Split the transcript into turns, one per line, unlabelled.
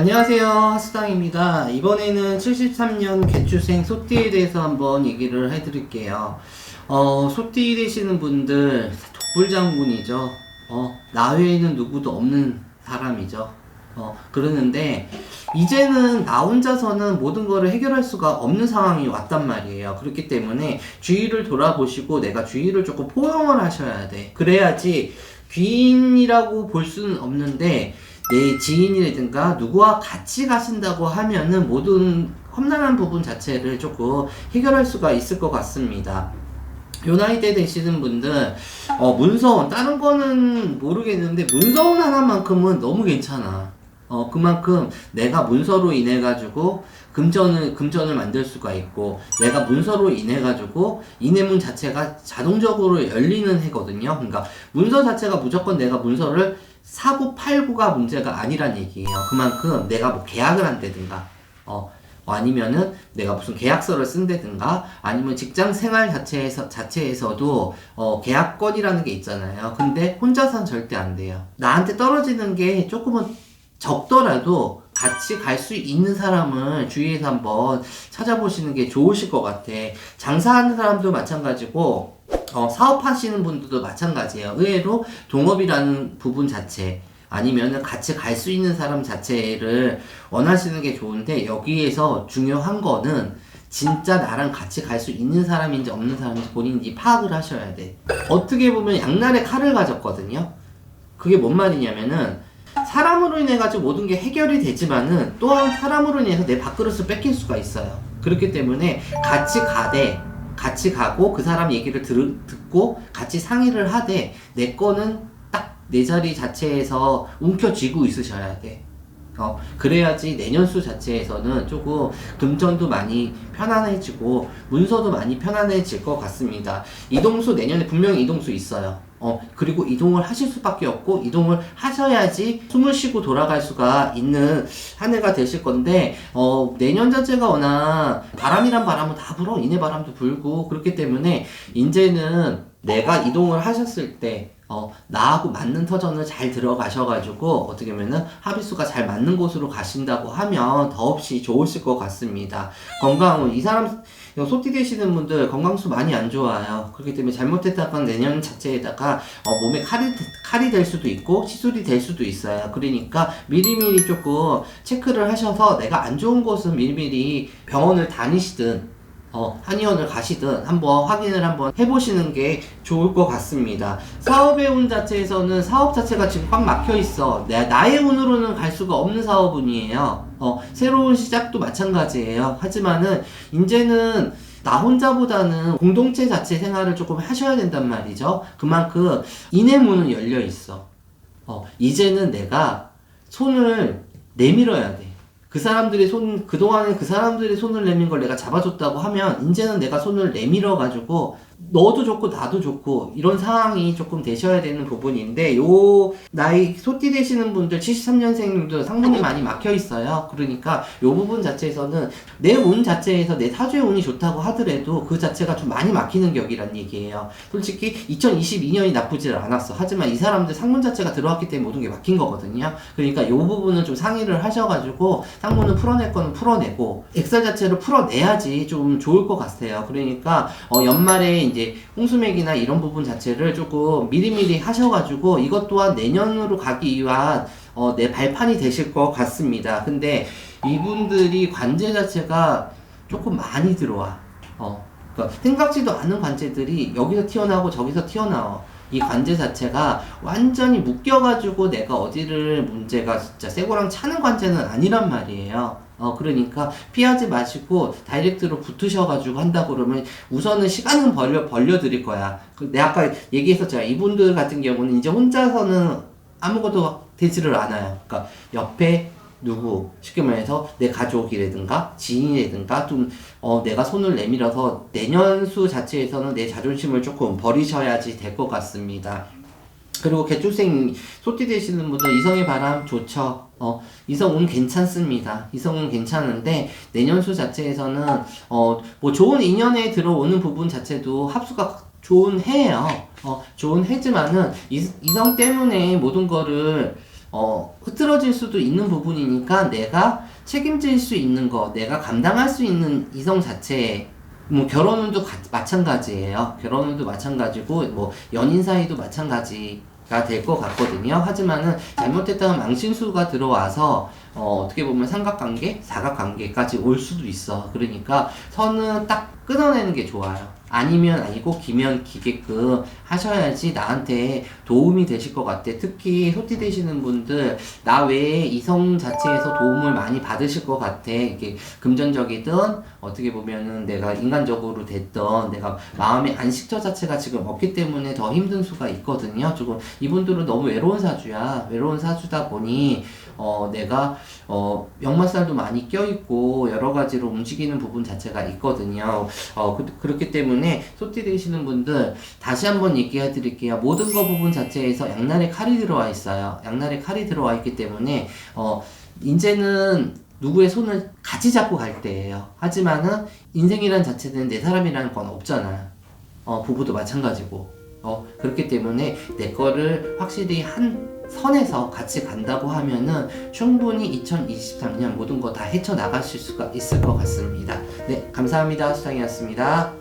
안녕하세요. 하수당입니다. 이번에는 73년 개추생 소띠에 대해서 한번 얘기를 해드릴게요. 어, 소띠 되시는 분들 독불장군이죠. 어, 나 외에는 누구도 없는 사람이죠. 어, 그러는데 이제는 나 혼자서는 모든 거를 해결할 수가 없는 상황이 왔단 말이에요. 그렇기 때문에 주위를 돌아보시고 내가 주위를 조금 포용을 하셔야 돼. 그래야지 귀인이라고 볼 수는 없는데 내 지인이라든가 누구와 같이 가신다고 하면은 모든 험난한 부분 자체를 조금 해결할 수가 있을 것 같습니다. 요 나이 때 되시는 분들, 어, 문서원, 다른 거는 모르겠는데, 문서원 하나만큼은 너무 괜찮아. 어, 그만큼 내가 문서로 인해 가지고, 금전을, 금전을 만들 수가 있고, 내가 문서로 인해 가지고, 이내문 자체가 자동적으로 열리는 해거든요. 그러니까, 문서 자체가 무조건 내가 문서를 사고 팔고가 문제가 아니란 얘기예요. 그만큼 내가 뭐 계약을 한다든가, 어, 아니면은 내가 무슨 계약서를 쓴다든가 아니면 직장 생활 자체에서 자체에서도 어 계약권이라는 게 있잖아요. 근데 혼자선 절대 안 돼요. 나한테 떨어지는 게 조금은 적더라도 같이 갈 수 있는 사람을 주위에서 한번 찾아보시는 게 좋으실 것 같아. 장사하는 사람도 마찬가지고 어, 사업하시는 분들도 마찬가지예요. 의외로 동업이라는 부분 자체 아니면은 같이 갈 수 있는 사람 자체를 원하시는 게 좋은데 여기에서 중요한 거는 진짜 나랑 같이 갈 수 있는 사람인지 없는 사람인지 본인이 파악을 하셔야 돼. 어떻게 보면 양날의 칼을 가졌거든요. 그게 뭔 말이냐면은 사람으로 인해 가지고 모든 게 해결이 되지만은 또한 사람으로 인해서 내 밥그릇을 뺏길 수가 있어요. 그렇기 때문에 같이 가되 같이 가고 그 사람 얘기를 들, 듣고 같이 상의를 하되 내 거는 딱 내 자리 자체에서 움켜쥐고 있으셔야 돼. 어, 그래야지 내년수 자체에서는 조금 금전도 많이 편안해지고 문서도 많이 편안해질 것 같습니다. 이동수 내년에 분명히 이동수 있어요. 어, 그리고 이동을 하실 수밖에 없고 이동을 하셔야지 숨을 쉬고 돌아갈 수가 있는 한 해가 되실 건데 어, 내년 자체가 워낙 바람이란 바람은 다 불어 이내 바람도 불고 그렇기 때문에 이제는 내가 이동을 하셨을 때 어, 나하고 맞는 터전을 잘 들어가셔가지고, 어떻게 보면은 합의수가 잘 맞는 곳으로 가신다고 하면 더없이 좋으실 것 같습니다. 건강은, 이 사람, 소띠 되시는 분들 건강수 많이 안 좋아요. 그렇기 때문에 잘못했다가 내년 자체에다가, 어, 몸에 칼이, 칼이 될 수도 있고, 시술이 될 수도 있어요. 그러니까 미리미리 조금 체크를 하셔서 내가 안 좋은 곳은 미리미리 병원을 다니시든, 어, 한의원을 가시든 한번 확인을 한번 해보시는 게 좋을 것 같습니다. 사업의 운 자체에서는 사업 자체가 지금 꽉 막혀 있어. 내, 나의 운으로는 갈 수가 없는 사업운이에요. 어, 새로운 시작도 마찬가지예요. 하지만은, 이제는 나 혼자보다는 공동체 자체 생활을 조금 하셔야 된단 말이죠. 그만큼 인해문은 열려 있어. 어, 이제는 내가 손을 내밀어야 돼. 그 사람들이 손, 그동안에 그 사람들이 손을 내민 걸 내가 잡아줬다고 하면, 이제는 내가 손을 내밀어 가지고, 너도 좋고 나도 좋고, 이런 상황이 조금 되셔야 되는 부분인데, 요, 나이, 소띠 되시는 분들, 73년생님들 상당히 많이 막혀 있어요. 그러니까, 요 부분 자체에서는, 내 운 자체에서 내 사주의 운이 좋다고 하더라도, 그 자체가 좀 많이 막히는 격이란 얘기예요. 솔직히, 2022년이 나쁘지 않았어. 하지만 이 사람들 상문 자체가 들어왔기 때문에 모든 게 막힌 거거든요. 그러니까, 요 부분은 좀 상의를 하셔가지고, 상문을 풀어낼 거는 풀어내고 엑셀 자체를 풀어내야지 좀 좋을 것 같아요. 그러니까 어, 연말에 이제 홍수맥이나 이런 부분 자체를 조금 미리미리 하셔가지고 이것 또한 내년으로 가기 위한 어, 내 발판이 되실 것 같습니다. 근데 이분들이 관제 자체가 조금 많이 들어와. 어, 그러니까 생각지도 않은 관제들이 여기서 튀어나오고 저기서 튀어나와. 이 관제 자체가 완전히 묶여가지고 내가 어디를 문제가 진짜 쇠고랑 차는 관제는 아니란 말이에요. 어, 그러니까 피하지 마시고 다이렉트로 붙으셔가지고 한다 그러면 우선은 시간은 벌려, 벌려드릴 거야. 그 내가 아까 얘기했었잖아. 이분들 같은 경우는 이제 혼자서는 아무것도 되지를 않아요. 그러니까 옆에 누구 쉽게 말해서 내 가족이라든가 지인이라든가 좀 어, 내가 손을 내밀어서 내년수 자체에서는 내 자존심을 조금 버리셔야지 될 것 같습니다. 그리고 개출생 소띠 되시는 분들 이성의 바람 좋죠. 어, 이성운 괜찮습니다. 이성운 괜찮은데 내년수 자체에서는 어, 뭐 좋은 인연에 들어오는 부분 자체도 합수가 좋은 해예요. 어, 좋은 해지만은 이, 이성 때문에 모든 거를 어, 흐트러질 수도 있는 부분이니까 내가 책임질 수 있는 거, 내가 감당할 수 있는 이성 자체에 뭐 결혼운도 가- 마찬가지예요. 결혼운도 마찬가지고 뭐 연인 사이도 마찬가지 가 될 것 같거든요. 하지만은 잘못했다가 망신수가 들어와서 어, 어떻게 보면 삼각관계, 사각관계까지 올 수도 있어. 그러니까 선은 딱 끊어내는 게 좋아요. 아니면 아니고 기면 기게끔 하셔야지 나한테 도움이 되실 것 같아. 특히 소띠 되시는 분들 나 외에 이성 자체에서 도움을 많이 받으실 것 같아. 이게 금전적이든 어떻게 보면은 내가 인간적으로 됐던 내가 마음의 안식처 자체가 지금 없기 때문에 더 힘든 수가 있거든요. 조금 이분들은 너무 외로운 사주야. 외로운 사주다 보니 어 내가 어 역마살도 많이 껴있고 여러 가지로 움직이는 부분 자체가 있거든요. 어 그, 그렇기 때문에 소띠 되시는 분들 다시 한번 얘기해 드릴게요. 모든 거 부분 자체에서 양날에 칼이 들어와 있어요. 양날에 칼이 들어와 있기 때문에 어 이제는 누구의 손을 같이 잡고 갈 때예요. 하지만은 인생이란 자체는 내 사람이라는 건 없잖아. 어 부부도 마찬가지고. 어 그렇기 때문에 내 거를 확실히 한 선에서 같이 간다고 하면은 충분히 2023년 모든 거 다 헤쳐 나가실 수가 있을 것 같습니다. 네, 감사합니다. 수장이었습니다.